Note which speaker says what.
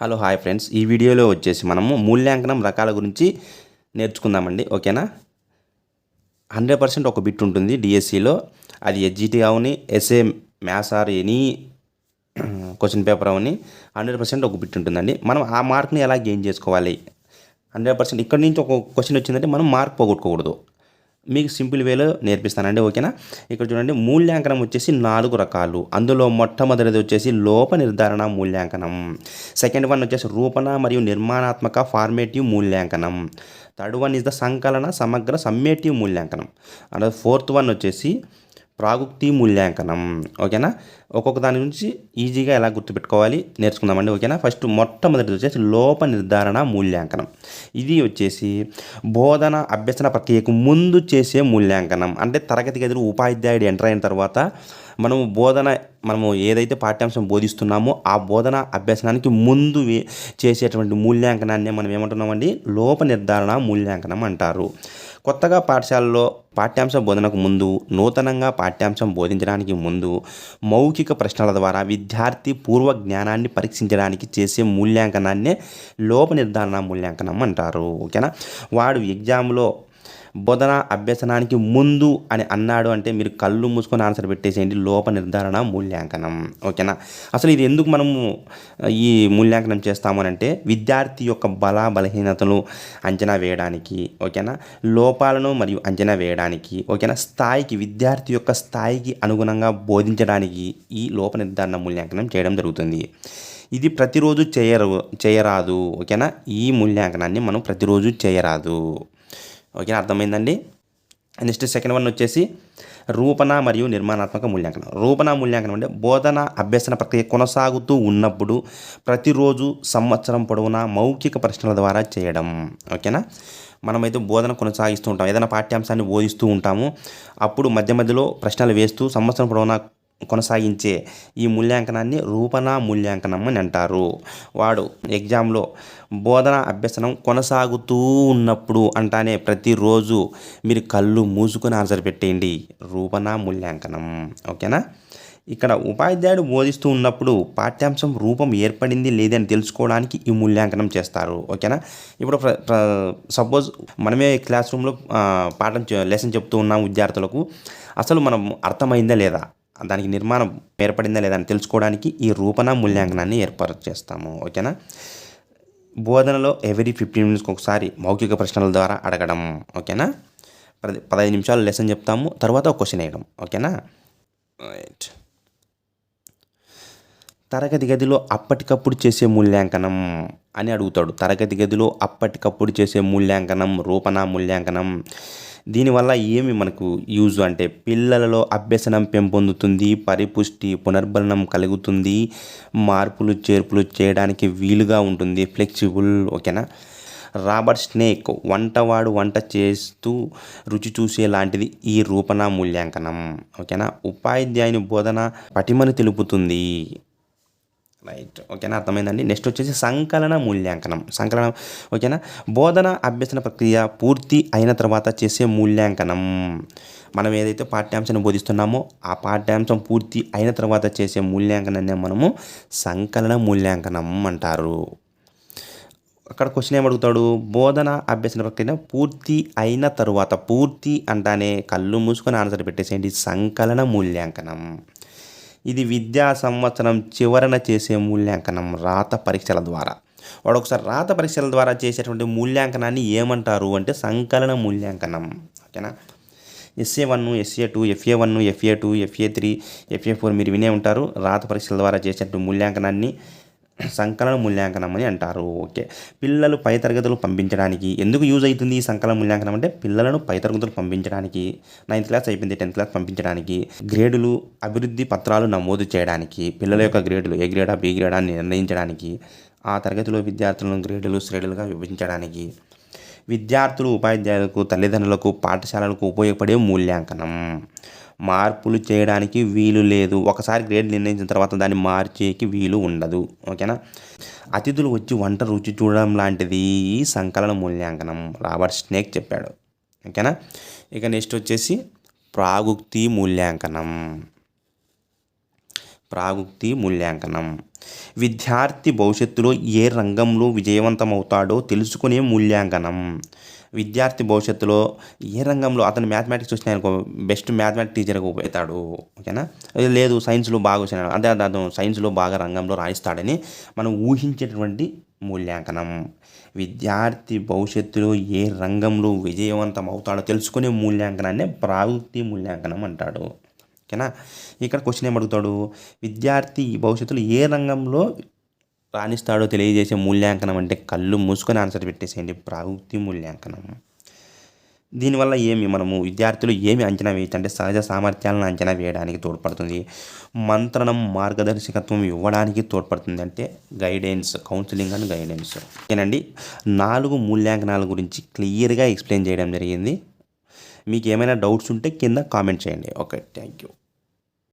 Speaker 1: Hello hi friends. ఈ వీడియోలో వచ్చేసి మనము మూల్యాంకనం రకాల గురించి నేర్చుకుందామండి ఓకేనా? హండ్రెడ్ పర్సెంట్ ఒక బిట్ ఉంటుంది డిఎస్సిలో. అది SGT Avani SA maths or any question paper Avani hundred percent ఒక బిట్ ఉంటుందండి. మనం ఆ మార్క్ని ఎలా గెయిన్ చేసుకోవాలి? Hundred percent. ఇక్కడ నుంచి ఒక క్వశ్చన్ వచ్చిందంటే మనం మార్క్ పోగొట్టుకోకూడదు. మీకు సింపుల్ వేలో నేర్పిస్తానండి ఓకేనా? ఇక్కడ చూడండి మూల్యాంకనం వచ్చేసి నాలుగు రకాలు. అందులో మొట్టమొదటిది వచ్చేసి లోప నిర్ధారణ మూల్యాంకనం. సెకండ్ వన్ వచ్చేసి రూపణ మరియు నిర్మాణాత్మక ఫార్మేటివ్ మూల్యాంకనం. థర్డ్ వన్ ఇస్ ద సంకలన సమగ్ర సమ్మేటివ్ మూల్యాంకనం. అండ్ ఫోర్త్ వన్ వచ్చేసి ప్రాగుక్తి మూల్యాంకనం ఓకేనా? ఒక్కొక్క దాని గురించి ఈజీగా ఎలా గుర్తుపెట్టుకోవాలి నేర్చుకుందామండి ఓకేనా? ఫస్ట్ మొట్టమొదటిది వచ్చేసి లోప నిర్ధారణ మూల్యాంకనం. ఇది వచ్చేసి బోధన అభ్యసన ప్రక్రియకు ముందు చేసే మూల్యాంకనం. అంటే తరగతి గదిలో ఉపాధ్యాయుడు ఎంటర్ అయిన తర్వాత మనము బోధన మనము ఏదైతే పాఠ్యాంశం బోధిస్తున్నామో ఆ బోధన అభ్యసనానికి ముందు చేసేటువంటి మూల్యాంకనాన్ని మనం ఏమంటున్నామండి? లోప నిర్ధారణ మూల్యాంకనం అంటారు. కొత్తగా పాఠశాలలో పాఠ్యాంశం బోధనకు ముందు నూతనంగా పాఠ్యాంశం బోధించడానికి ముందు మౌఖిక ప్రశ్నల ద్వారా విద్యార్థి పూర్వ జ్ఞానాన్ని పరీక్షించడానికి చేసే మూల్యాంకనాన్నే లోప నిర్ధారణ మూల్యాంకనం అంటారు. ఓకేనా? వాడు ఎగ్జామ్లో బోధన అభ్యసనానికి ముందు అని అన్నాడు అంటే మీరు కళ్ళు మూసుకొని ఆన్సర్ పెట్టేసేయండి. లోప నిర్ధారణ మూల్యాంకనం. ఓకేనా? అసలు ఇది ఎందుకు మనము ఈ మూల్యాంకనం చేస్తాము అని అంటే విద్యార్థి యొక్క బల బలహీనతలు అంచనా వేయడానికి ఓకేనా? లోపాలను మరియు అంచనా వేయడానికి ఓకేనా? స్థాయికి విద్యార్థి యొక్క స్థాయికి అనుగుణంగా బోధించడానికి ఈ లోప నిర్ధారణ మూల్యాంకనం చేయడం జరుగుతుంది. ఇది ప్రతిరోజు చేయరు చేయరాదు ఓకేనా? ఈ మూల్యాంకనాన్ని మనం ప్రతిరోజు చేయరాదు. ఓకేనా? అర్థమైందండి? నెక్స్ట్ సెకండ్ వన్ వచ్చేసి రూపణ మరియు నిర్మాణాత్మక మూల్యాంకనం. రూపణ మూల్యాంకనం అంటే బోధన అభ్యసన ప్రక్రియ కొనసాగుతూ ఉన్నప్పుడు ప్రతిరోజు సంవత్సరం పొడవునా మౌఖిక ప్రశ్నల ద్వారా చేయడం. ఓకేనా? మనమైతే బోధన కొనసాగిస్తూ ఉంటాం. ఏదైనా పాఠ్యాంశాన్ని బోధిస్తూ ఉంటాము. అప్పుడు మధ్య మధ్యలో ప్రశ్నలు వేస్తూ సంవత్సరం పొడవునా కొనసాగించే ఈ మూల్యాంకనాన్ని రూపణ మూల్యాంకనం అని అంటారు. వాడు ఎగ్జామ్లో బోధన అభ్యసనం కొనసాగుతూ ఉన్నప్పుడు అంటానే ప్రతిరోజు మీరు కళ్ళు మూసుకొని ఆన్సర్ పెట్టేయండి. రూపణ మూల్యాంకనం. ఓకేనా? ఇక్కడ ఉపాధ్యాయుడు బోధిస్తూ ఉన్నప్పుడు పాఠ్యాంశం రూపం ఏర్పడింది లేదని తెలుసుకోవడానికి ఈ మూల్యాంకనం చేస్తారు. ఓకేనా? ఇప్పుడు సపోజ్ మనమే క్లాస్ రూమ్లో పాఠం చె- లెసన్ చెప్తూ ఉన్నాం విద్యార్థులకు. అసలు మనం అర్థమైందా లేదా? దానికి నిర్మాణం ఏర్పడిందా లేదా అని తెలుసుకోవడానికి ఈ రూపణ మూల్యాంకనాన్ని ఏర్పాటు చేస్తాము ఓకేనా? బోధనలో ఎవరీ ఫిఫ్టీన్ మినిట్స్కి ఒకసారి మౌఖిక ప్రశ్నల ద్వారా అడగడం ఓకేనా? పది పదహైదు నిమిషాలు లెసన్ చెప్తాము తర్వాత ఒక క్వశ్చన్ వేయడం ఓకేనా? రైట్ తరగతి గదిలో అప్పటికప్పుడు చేసే మూల్యాంకనం అని అడుగుతాడు. తరగతి గదిలో అప్పటికప్పుడు చేసే మూల్యాంకనం రూపణ మూల్యాంకనం. దీనివల్ల ఏమి మనకు యూజ్ అంటే పిల్లలలో అభ్యసనం పెంపొందుతుంది పరిపుష్టి పునర్బలనం కలుగుతుంది మార్పులు చేర్పులు చేయడానికి వీలుగా ఉంటుంది. ఫ్లెక్సిబుల్ ఓకేనా? రాబర్ట్ స్నేక్ వంటవాడు వంట చేస్తూ రుచి చూసే లాంటిది ఈ రూపణ మూల్యాంకనం. ఓకేనా? ఉపాధ్యాయుని బోధన పటిమను తెలుపుతుంది. రైట్ ఓకేనా అర్థమైందండి. నెక్స్ట్ వచ్చేసి సంకలన మూల్యాంకనం. సంకలనం ఓకేనా బోధన అభ్యసన ప్రక్రియ పూర్తి అయిన తర్వాత చేసే మూల్యాంకనం. మనం ఏదైతే పాఠ్యాంశాన్ని బోధిస్తున్నామో ఆ పాఠ్యాంశం పూర్తి అయిన తర్వాత చేసే మూల్యాంకనాన్ని మనము సంకలన మూల్యాంకనం అంటారు. అక్కడ క్వశ్చన్ ఏమడుగుతాడు బోధన అభ్యసన ప్రక్రియ పూర్తి అయిన తరువాత పూర్తి అంటానే కళ్ళు మూసుకొని ఆన్సర్ పెట్టేసేయండి. సంకలన మూల్యాంకనం. ఇది విద్యా సంవత్సరం చివరన చేసే మూల్యాంకనం రాత పరీక్షల ద్వారా. వాడు ఒకసారి రాత పరీక్షల ద్వారా చేసేటువంటి మూల్యాంకనాన్ని ఏమంటారు అంటే సంకలన మూల్యాంకనం. ఓకేనా? SA one SA two FA one FA two FA three FA four మీరు వినే ఉంటారు. రాత పరీక్షల ద్వారా చేసేటువంటి మూల్యాంకనాన్ని సంకలన మూల్యాంకనం అని అంటారు. ఓకే. పిల్లలు పై తరగతులు పంపించడానికి ఎందుకు యూజ్ అవుతుంది ఈ సంకలన మూల్యాంకనం అంటే పిల్లలను పై తరగతులు పంపించడానికి? నైన్త్ క్లాస్ అయిపోయింది టెన్త్ క్లాస్ పంపించడానికి. గ్రేడులు అభివృద్ధి పత్రాలు నమోదు చేయడానికి పిల్లల యొక్క గ్రేడులు ఏ గ్రేడా బి గ్రేడా అని నిర్ణయించడానికి ఆ తరగతిలో విద్యార్థులను గ్రేడులు శ్రేణులుగా విభజించడానికి. విద్యార్థులు ఉపాధ్యాయులకు తల్లిదండ్రులకు పాఠశాలలకు ఉపయోగపడే మూల్యాంకనం. మార్పులు చేయడానికి వీలు లేదు. ఒకసారి గ్రేడ్ నిర్ణయించిన తర్వాత దాన్ని మార్చేకి వీలు ఉండదు. ఓకేనా? అతిథులు వచ్చి వంట రుచి చూడడం లాంటిది ఈ సంకలన మూల్యాంకనం. రాబర్ట్ స్నేక్ చెప్పాడు. ఓకేనా? ఇక నెక్స్ట్ వచ్చేసి ప్రాగుక్తి మూల్యాంకనం. ప్రాగుక్తి మూల్యాంకనం. విద్యార్థి భవిష్యత్తులో ఏ రంగంలో విజయవంతమవుతాడో తెలుసుకునే మూల్యాంకనం. విద్యార్థి భవిష్యత్తులో ఏ రంగంలో అతను మ్యాథమెటిక్స్ వచ్చినాయి అనుకో బెస్ట్ మ్యాథమెటిక్స్ టీచర్గా అవుతాడు ఓకేనా? లేదు సైన్స్లో బాగా వచ్చినాడు అదే అతను సైన్స్లో బాగా రంగంలో రాయిస్తాడని మనం ఊహించేటటువంటి మూల్యాంకనం. విద్యార్థి భవిష్యత్తులో ఏ రంగంలో విజయవంతం అవుతాడో తెలుసుకునే మూల్యాంకనాన్ని ప్రావృత్తి మూల్యాంకనం అంటాడు. ఓకేనా? ఇక్కడ క్వశ్చన్ ఏం అడుగుతాడు విద్యార్థి భవిష్యత్తులో ఏ రంగంలో రాణిస్తాడో తెలియజేసే మూల్యాంకనం అంటే కళ్ళు మూసుకొని ఆన్సర్ పెట్టేసేయండి. ప్రవృత్తి మూల్యాంకనం. దీనివల్ల ఏమి? మనము విద్యార్థులు ఏమి అంచనా వేయచ్చు అంటే సహజ సామర్థ్యాలను అంచనా వేయడానికి తోడ్పడుతుంది. మంత్రణం మార్గదర్శకత్వం ఇవ్వడానికి తోడ్పడుతుంది అంటే గైడెన్స్ కౌన్సిలింగ్ అండ్ గైడెన్స్ ఓకేనండి? నాలుగు మూల్యాంకనాల గురించి క్లియర్గా ఎక్స్ప్లెయిన్ చేయడం జరిగింది. మీకు ఏమైనా డౌట్స్ ఉంటే కింద కామెంట్ చేయండి. Okay thank you